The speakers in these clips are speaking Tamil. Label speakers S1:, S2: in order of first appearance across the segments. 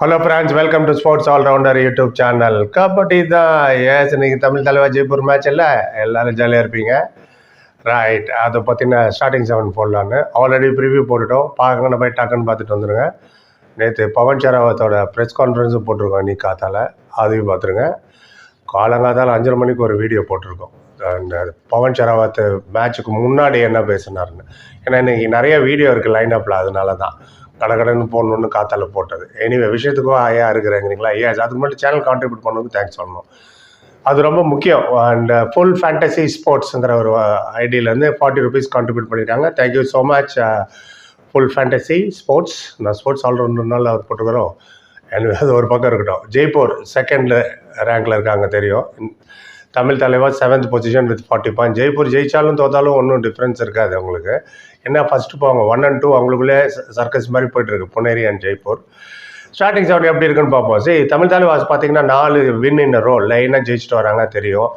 S1: Hello friends welcome to sports allrounder YouTube channel kabaddi தான் ஏஸ் இன்னைக்கு தமிழ் தலைவா ஜெய்ப்பூர் மேட்ச் இல்லை. எல்லோரும் ஜாலியாக இருப்பீங்க. ரைட் அதை பற்றின ஸ்டார்டிங் செவன் போடலான்னு. ஆல்ரெடி ப்ரிவ்யூ போட்டுட்டோம். பார்க்கணும் போய் டக்குன்னு பார்த்துட்டு வந்துடுங்க நேற்று பவன் ஷராவத்தோட ப்ரெஸ் கான்ஃபரன்ஸும் போட்டிருக்கோம் இன்னைக்கு காத்தால். அதையும் பார்த்துருங்க. காலங்காத்தால் அஞ்சரை மணிக்கு ஒரு வீடியோ போட்டிருக்கோம். அந்த பவன் ஷராவத் மேட்ச்சுக்கு முன்னாடி என்ன பேசினாருன்னு. ஏன்னா இன்றைக்கி நிறைய வீடியோ இருக்குது லைன் அப்பில் அதனால தான் கடகடன்னு போடணுன்னு காத்தால போட்டது. எனிவே விஷயத்துக்கும் ஐயா இருக்கிறேங்கிறீங்களா? ஐயா அதுக்கு மட்டும் சேனல் கான்ட்ரிபியூட் பண்ணதுக்கு தேங்க்ஸ் சொல்லணும். அது ரொம்ப முக்கியம். அண்ட் ஃபுல் ஃபேண்டசி ஸ்போர்ட்ஸுங்கிற ஒரு ஐடியிலேருந்து ஃபார்ட்டி ருபீஸ் கான்ட்ரிபியூட் பண்ணியிருக்காங்க thank you so much full fantasy sports நான் ஸ்போர்ட்ஸ் ஆல்ரவுண்டர்னால அவர் போட்டுக்கிறோம். எனக்கு அது ஒரு பக்கம் இருக்கட்டும். ஜெய்ப்பூர் செகண்ட் ரேங்கில் இருக்காங்க தெரியும். Tamil Thalaivar seventh position with forty point Jaipur ஜெயிச்சாலும் தோத்தாலும் ஒன்றும் டிஃப்ரென்ஸ் இருக்காது அவங்களுக்கு. என்ன ஃபஸ்ட்டு போவாங்க ஒன் அண்ட் டூ அவங்களுக்குள்ளே சர்க்கஸ் மாதிரி போயிட்டுருக்கு. Puneri and Jaipur. Starting seven எப்படி இருக்குன்னு பார்ப்போம். சரி தமிழ் தலைவாஸ் பார்த்தீங்கன்னா நாலு வின் இன் ரோல் லைனாக ஜெயிச்சுட்டு வராங்க தெரியும்.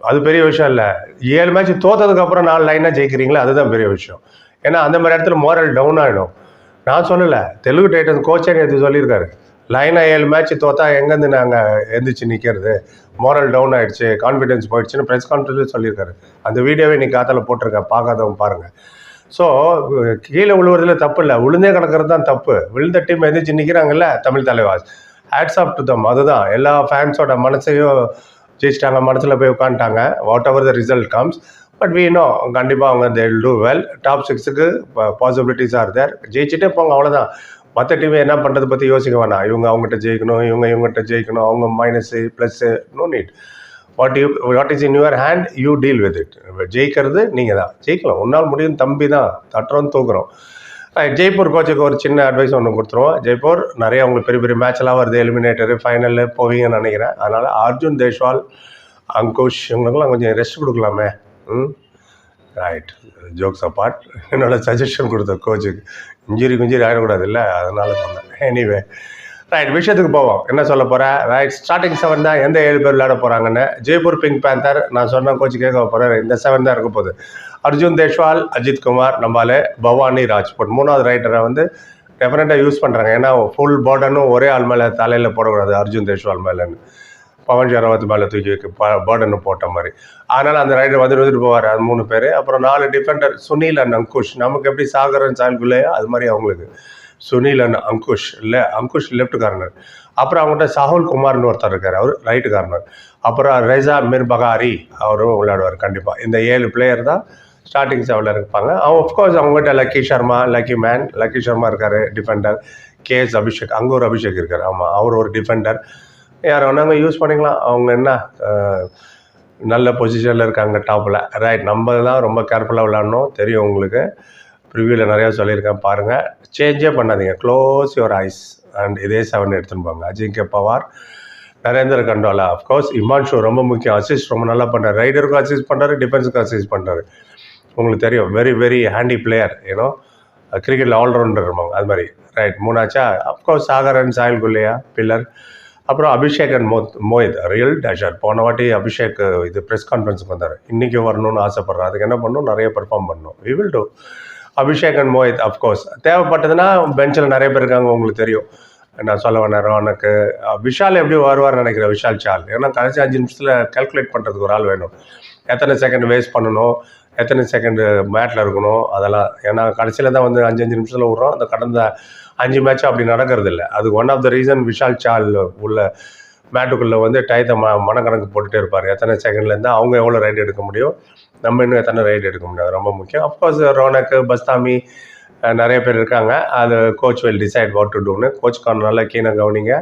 S1: அது பெரிய விஷயம் இல்லை. ஏழு மேட்ச் தோத்ததுக்கப்புறம் நாலு லைனாக ஜெயிக்கிறீங்களா? அதுதான் பெரிய விஷயம். ஏன்னா அந்த மாதிரி இடத்துல மோரல் டவுன் ஆகிடும் நான் சொல்லலை. தெலுங்கு டைட்டன்ஸ் கோச்சே நேற்று சொல்லியிருக்காரு. லைனாக ஏழு மேட்ச் தோத்தா எங்கேருந்து நாங்கள் எந்திரிச்சு நிற்கிறது மோரல் டவுன் ஆகிடுச்சு கான்ஃபிடென்ஸ் போயிடுச்சுன்னு ப்ரெஸ் கான்ஃபரன்ஸில் சொல்லியிருக்காரு. அந்த வீடியோவை இன்னைக்கு காத்தில் போட்டிருக்கேன் பார்க்காதவங்க பாருங்கள் ஸோ கீழே விழுவுறதுல தப்பு இல்லை. விழுந்தே கிடக்கிறது தான் தப்பு. விழுந்த டீம் எந்திரிச்சு நிற்கிறாங்கல்ல Tamil Thalaivas. Hats off to them அதுதான். எல்லா ஃபேன்ஸோட மனசையும் ஜெயிச்சிட்டாங்க மனசில் போய் உட்காந்துட்டாங்க. Whatever the result comes but we know கண்டிப்பாக அவங்க தே டூ வெல் டாப் சிக்ஸுக்கு பாசிபிலிட்டிஸ் ஆர் தேர் ஜெயிச்சுட்டே போங்க அவ்வளோதான் மற்ற டீம் என்ன பண்ணுறது பற்றி யோசிக்க வேணாம். இவங்க அவங்ககிட்ட ஜெயிக்கணும் இவங்க இவங்ககிட்ட ஜெயிக்கணும் அவங்க minus plus no need what you what is in your hand you deal with it ஜெயிக்கிறது நீங்கள் தான் ஜெயிக்கலாம். உன்னால் முடியும் தம்பி தான். தட்டுறோம் தூக்குறோம். ஜெய்ப்பூர் கோச்சுக்கு ஒரு சின்ன அட்வைஸ் ஒன்று கொடுத்துருவோம். ஜெய்ப்பூர் நிறைய அவங்களுக்கு பெரிய பெரிய மேட்ச்லாம் வருது. எலிமினேட்டரு ஃபைனலு போவீங்கன்னு நினைக்கிறேன். அதனால் அர்ஜுன் தேஷ்வால் அங்குஷ் இவங்களுக்குலாம் கொஞ்சம் ரெஸ்ட் கொடுக்கலாமே. ம்? ரைட் ஜோக்ஸ் அப்பார்ட் என்னோட சஜஷன் கொடுத்த கோச்சுக்கு இன்ஜுரி குஞ்சுரி ஆகிடக்கூடாது இல்லை அதனால சொன்னேன். எனிவே ரைட் விஷயத்துக்கு போவோம். என்ன சொல்ல போகிறேன் ரைட் ஸ்டார்டிங் செவன் தான் எந்த ஏழு பேர் விளையாட போகிறாங்கன்னு ஜெய்ப்பூர் பிங்க் பேந்தர் நான் சொன்ன கோச்சு கேட்க போகிறேன் இந்த செவன் தான் இருக்க போகுது. அர்ஜுன் தேஷ்வால் அஜித் குமார் நம்மாலே பவானி ராஜ்புட் மூணாவது ரைட்டரை வந்து டெஃபினட்டாக யூஸ் பண்ணுறாங்க ஏன்னா ஃபுல் பேர்டனும் ஒரே ஆள் மேலே தலையில் போடக்கூடாது அர்ஜுன் தேஷ்வால் மேலேன்னு. பவன் ஷராவத் மேலே தூக்கி வைக்க பேர்டனு போட்ட மாதிரி. அதனால் அந்த ரைடர் வந்துட்டு வந்துட்டு போவார் அது மூணு பேர். அப்புறம் நாலு டிஃபெண்டர் சுனில் அண்ட் அங்குஷ். நமக்கு எப்படி சாகரன் சால்குல்லையோ அது மாதிரி அவங்களுக்கு. சுனில் அண்ட் அங்குஷ் இல்லை அங்குஷ் லெஃப்ட் கார்னர் அப்புறம் அவங்கள்ட்ட சாகுல் குமார்னு ஒருத்தர் இருக்கார் அவர் ரைட்டு கார்னர் அப்புறம் ரெசா மிர் பகாரி அவரும் விளையாடுவார் கண்டிப்பாக இந்த ஏழு பிளேயர் தான் ஸ்டார்டிங் செவனில் இருப்பாங்க. அவங்க அஃப்கோர்ஸ் அவங்ககிட்ட லக்கி சர்மா லக்கி மேன் லக்கி சர்மா இருக்கார் டிஃபெண்டர் கே எஸ் அபிஷேக் அங்கே ஒரு அபிஷேக் இருக்கார் ஆமாம் அவர் ஒரு டிஃபெண்டர் யார் வேணாங்க யூஸ் பண்ணிக்கலாம். அவங்க என்ன நல்ல பொசிஷனில் இருக்காங்க டாப்பில் ரைட் நம்ம தான் ரொம்ப கேர்ஃபுல்லாக விளாட்ணும் தெரியும் உங்களுக்கு. ப்ரிவியூவில் நிறையா சொல்லியிருக்கேன் பாருங்கள் சேஞ்சே பண்ணாதீங்க. க்ளோஸ் யுவர் ஐஸ் அண்ட் இதே செவன் எடுத்துன்னு போங்க. அஜிங்கே பவார் நரேந்திர கண்டோலா அஃப்கோர்ஸ் இமான் ஷோ ரொம்ப முக்கியம். அசிஸ்ட் ரொம்ப நல்லா பண்ணுறாரு ரைடருக்கும் அசிஸ்ட் பண்ணுறாரு டிஃபென்ஸுக்கும் அசிஸ்ட் பண்ணுறாரு உங்களுக்கு தெரியும் வெரி வெரி ஹேண்டி பிளேயர் ஏன்னோ கிரிக்கெட்டில் ஆல்ரவுண்டர் இருப்பாங்க. அது மாதிரி. ரைட் மூணாச்சா? அஃப்கோர்ஸ் சாகரன் சாயல் குல்லையா பில்லர் அப்புறம் அபிஷேக் அண்ட் மோத் மோஹித் ரியல் டேஷர் போன வாட்டி அபிஷேக் இது ப்ரெஸ் கான்ஃபரன்ஸுக்கு வந்தார். இன்றைக்கி வரணும்னு ஆசைப்பட்றேன் அதுக்கு என்ன பண்ணணும்? நிறைய பெர்ஃபார்ம் பண்ணணும். We will do Abhishek and Mohit of course தேவைப்பட்டதுன்னா பெஞ்சில் நிறைய பேர் இருக்காங்க உங்களுக்கு தெரியும். நான் சொல்ல வேணாம் ரோனக்கு விஷால் எப்படி வருவார்னு நினைக்கிறேன் விஷால் சால். ஏன்னா கடைசி அஞ்சு நிமிஷத்தில் கால்குலேட் பண்ணுறதுக்கு ஒரு ஆள் வேணும். எத்தனை செகண்ட் வேஸ்ட் பண்ணணும்? எத்தனை செகண்டு மேட்டில் இருக்கணும்? அதெல்லாம். ஏன்னா கடைசியில் தான் வந்து அஞ்சு அஞ்சு நிமிஷத்தில் விட்றோம். அந்த கடந்த அஞ்சு மேட்ச் அப்படி நடக்கிறது இல்லை அது one of the reason Vishal Chahal உள்ள மேட்டுக்குள்ளே வந்து டயத்தை ம மனக்கணக்கு போட்டுகிட்டே இருப்பார். எத்தனை செகண்ட்லேருந்து அவங்க எவ்வளோ ரைடு எடுக்க முடியும்? நம்ம இன்னும் எத்தனை ரைடு எடுக்க முடியாது ரொம்ப முக்கியம். அஃப்கோர்ஸ் ரோனக்கு பஸ்தாமி நிறைய பேர் இருக்காங்க. அது coach will decide what to டூன்னு கோச் கான் நல்லா கீழே கவனிங்க.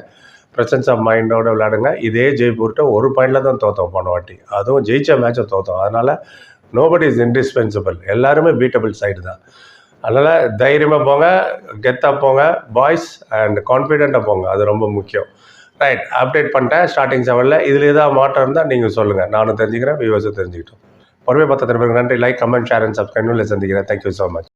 S1: ப்ரெசன்ஸ் ஆஃப் மைண்டோட விளையாடுங்க. இதே ஜெய்ப்பூர்கிட்ட ஒரு பாயிண்டில் தான் தோத்தோம் போன வாட்டி. அதுவும் ஜெயிச்ச மேட்சை தோத்தோம். அதனால் நோபடி இஸ் இன்டிஸ்பென்சிபிள் எல்லாருமே பீட்டபிள் சைடு தான். அதனால் தைரியமாக போங்க கெத்தாக போங்க பாய்ஸ் அண்ட் கான்ஃபிடெண்ட்டாக போங்க. அது ரொம்ப முக்கியம். ரைட் அப்டேட் பண்ணிட்டேன் ஸ்டார்டிங் செவனில் இதில் ஏதாவது மாற்றம் இருந்தால் நீங்கள் சொல்லுங்கள் நானும் தெரிஞ்சுக்கிறேன் வியூவர்ஸும் தெரிஞ்சுக்கிட்டோம். பொறுமை திரும்ப நன்றி. Like comment share and subscribe சந்திக்கிறேன். Thank you so much